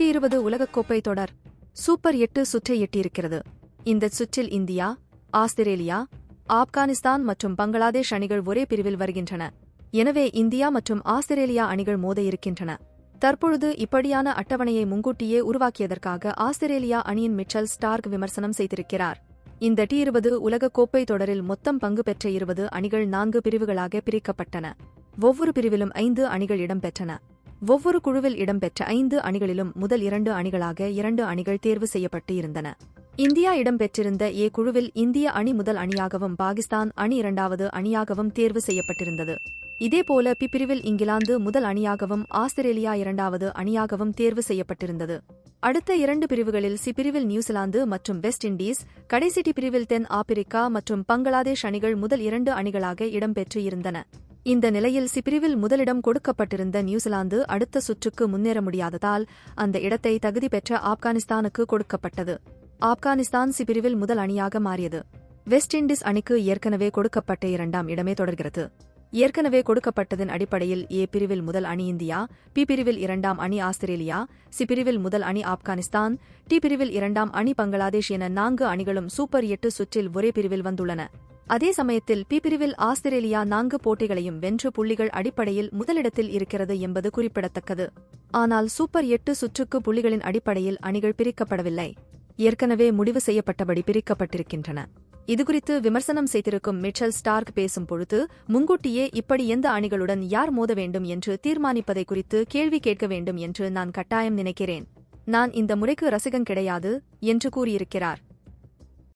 D இருபது உலகக்கோப்பை தொடர் சூப்பர் எட்டு சுற்றை எட்டியிருக்கிறது. இந்த சுற்றில் இந்தியா ஆஸ்திரேலியா ஆப்கானிஸ்தான் மற்றும் பங்களாதேஷ் அணிகள் ஒரே பிரிவில் வருகின்றன. எனவே இந்தியா மற்றும் ஆஸ்திரேலியா அணிகள் மோத இருக்கின்றன. தற்பொழுது இப்படியான அட்டவணையை முன்கூட்டியே உருவாக்கியதற்காக ஆஸ்திரேலியா அணியின் மிச்சல் ஸ்டார்க் விமர்சனம் செய்திருக்கிறார். இந்த டி இருபது உலகக்கோப்பை தொடரில் மொத்தம் பங்கு பெற்ற இருபது அணிகள் நான்கு பிரிவுகளாக பிரிக்கப்பட்டன. ஒவ்வொரு பிரிவிலும் ஐந்து அணிகள் இடம்பெற்றன. ஒவ்வொரு குழுவில் இடம்பெற்ற ஐந்து அணிகளிலும் முதல் இரண்டு அணிகளாக இரண்டு அணிகள் தேர்வு செய்யப்பட்டு இருந்தன. இந்தியா இடம்பெற்றிருந்த ஏ குழுவில் இந்திய அணி முதல் அணியாகவும் பாகிஸ்தான் அணி இரண்டாவது அணியாகவும் தேர்வு செய்யப்பட்டிருந்தது. இதேபோல பி பிரிவில் இங்கிலாந்து முதல் அணியாகவும் ஆஸ்திரேலியா இரண்டாவது அணியாகவும் தேர்வு செய்யப்பட்டிருந்தது. அடுத்த இரண்டு பிரிவுகளில் சி பிரிவில் நியூசிலாந்து மற்றும் வெஸ்ட் இண்டீஸ் கடைசி பிரிவில் தென் ஆப்பிரிக்கா மற்றும் பங்களாதேஷ் அணிகள் முதல் இரண்டு அணிகளாக இடம்பெற்று இருந்தன. இந்த நிலையில் சிபிரிவில் முதலிடம் கொடுக்கப்பட்டிருந்த நியூசிலாந்து அடுத்த சுற்றுக்கு முன்னேற முடியாததால் அந்த இடத்தை தகுதி பெற்ற ஆப்கானிஸ்தானுக்கு கொடுக்கப்பட்டது. ஆப்கானிஸ்தான் சிபிரிவில் முதல் அணியாக மாறியது. வெஸ்ட் இண்டீஸ் அணிக்கு ஏற்கனவே கொடுக்கப்பட்ட இரண்டாம் இடமே தொடர்கிறது. ஏற்கனவே கொடுக்கப்பட்டதன் அடிப்படையில் ஏ பிரிவில் முதல் அணி இந்தியா பி பிரிவில் இரண்டாம் அணி ஆஸ்திரேலியா சி பிரிவில் முதல் அணி ஆப்கானிஸ்தான் டி பிரிவில் இரண்டாம் அணி பங்களாதேஷ் என நான்கு அணிகளும் சூப்பர் எட்டு சுற்றில் ஒரே பிரிவில் வந்துள்ளன. அதே சமயத்தில் பி பிரிவில் ஆஸ்திரேலியா நான்கு போட்டிகளையும் வென்று புள்ளிகள் அடிப்படையில் முதலிடத்தில் இருக்கிறது என்பது குறிப்பிடத்தக்கது. ஆனால் சூப்பர் எட்டு சுற்றுக்கு புள்ளிகளின் அடிப்படையில் அணிகள் பிரிக்கப்படவில்லை. ஏற்கனவே முடிவு செய்யப்பட்டபடி பிரிக்கப்பட்டிருக்கின்றன. இதுகுறித்து விமர்சனம் செய்திருக்கும் மிச்சல் ஸ்டார்க் பேசும் பொழுது முன்கூட்டியே இப்படி எந்த அணிகளுடன் யார் மோத வேண்டும் என்று தீர்மானிப்பதை குறித்து கேள்வி கேட்க வேண்டும் என்று நான் கட்டாயம் நினைக்கிறேன். நான் இந்த முறைக்கு ரசிகன் கிடையாது என்று கூறியிருக்கிறார்.